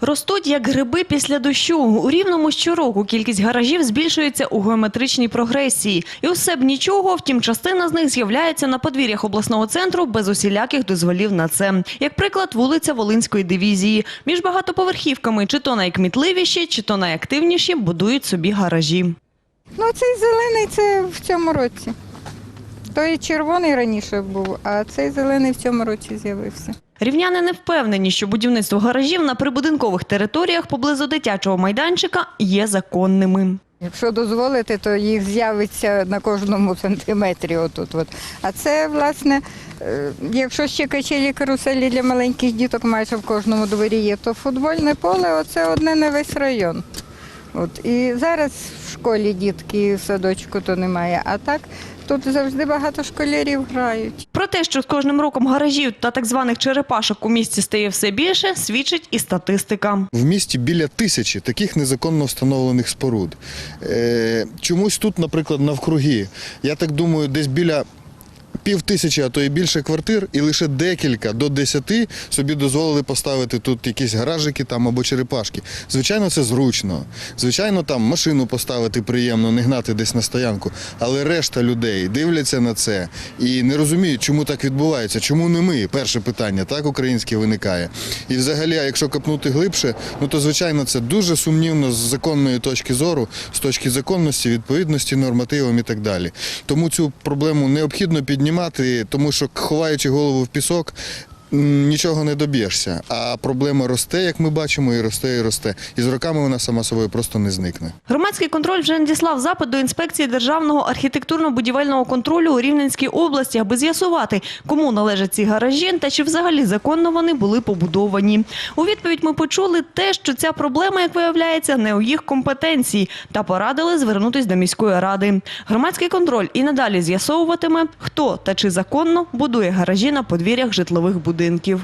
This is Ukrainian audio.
Ростуть як гриби після дощу. У рівному щороку кількість гаражів збільшується у геометричній прогресії. І усе б нічого, втім, частина з них з'являється на подвір'ях обласного центру без усіляких дозволів на це. Як приклад, вулиця Волинської дивізії. Між багатоповерхівками, чи то найкмітливіші, чи то найактивніші, будують собі гаражі. Ну, цей зелений це в цьому році. Той червоний раніше був, а цей зелений в цьому році з'явився. Рівняни не впевнені, що будівництво гаражів на прибудинкових територіях поблизу дитячого майданчика є законними. Якщо дозволити, то їх з'явиться на кожному сантиметрі. Отут. От. А це, власне, е, якщо ще качелі каруселі для маленьких діток майже в кожному дворі є, то футбольне поле оце одне на весь район. От. І зараз в школі дітки в садочку то немає. А так тут завжди багато школярів грають. Про те, що з кожним роком гаражів та так званих черепашок у місті стає все більше, свідчить і статистика. В місті біля тисячі таких незаконно встановлених споруд. Е, чомусь тут, наприклад, навкруги, я так думаю, десь біля пів тисячі, а то і більше квартир, і лише декілька до десяти собі дозволили поставити тут якісь гаражики там або черепашки. Звичайно, це зручно. Звичайно, там машину поставити приємно, не гнати десь на стоянку. Але решта людей дивляться на це і не розуміють, чому так відбувається, чому не ми. Перше питання, так українське виникає. І взагалі, якщо копнути глибше, ну то звичайно це дуже сумнівно з законної точки зору, з точки законності, відповідності нормативам і так далі. Тому цю проблему необхідно піднімати, тому що ховаючи голову в пісок. Нічого не доб'єшся, а проблема росте, як ми бачимо, і росте, і росте. І з роками вона сама собою просто не зникне. Громадський контроль вже надіслав запит до інспекції державного архітектурно-будівельного контролю у Рівненській області, аби з'ясувати, кому належать ці гаражі та чи взагалі законно вони були побудовані. У відповідь ми почули те, що ця проблема, як виявляється, не у їх компетенції, та порадили звернутись до міської ради. Громадський контроль і надалі з'ясовуватиме, хто та чи законно будує гаражі на подвір'ях житлових будинків.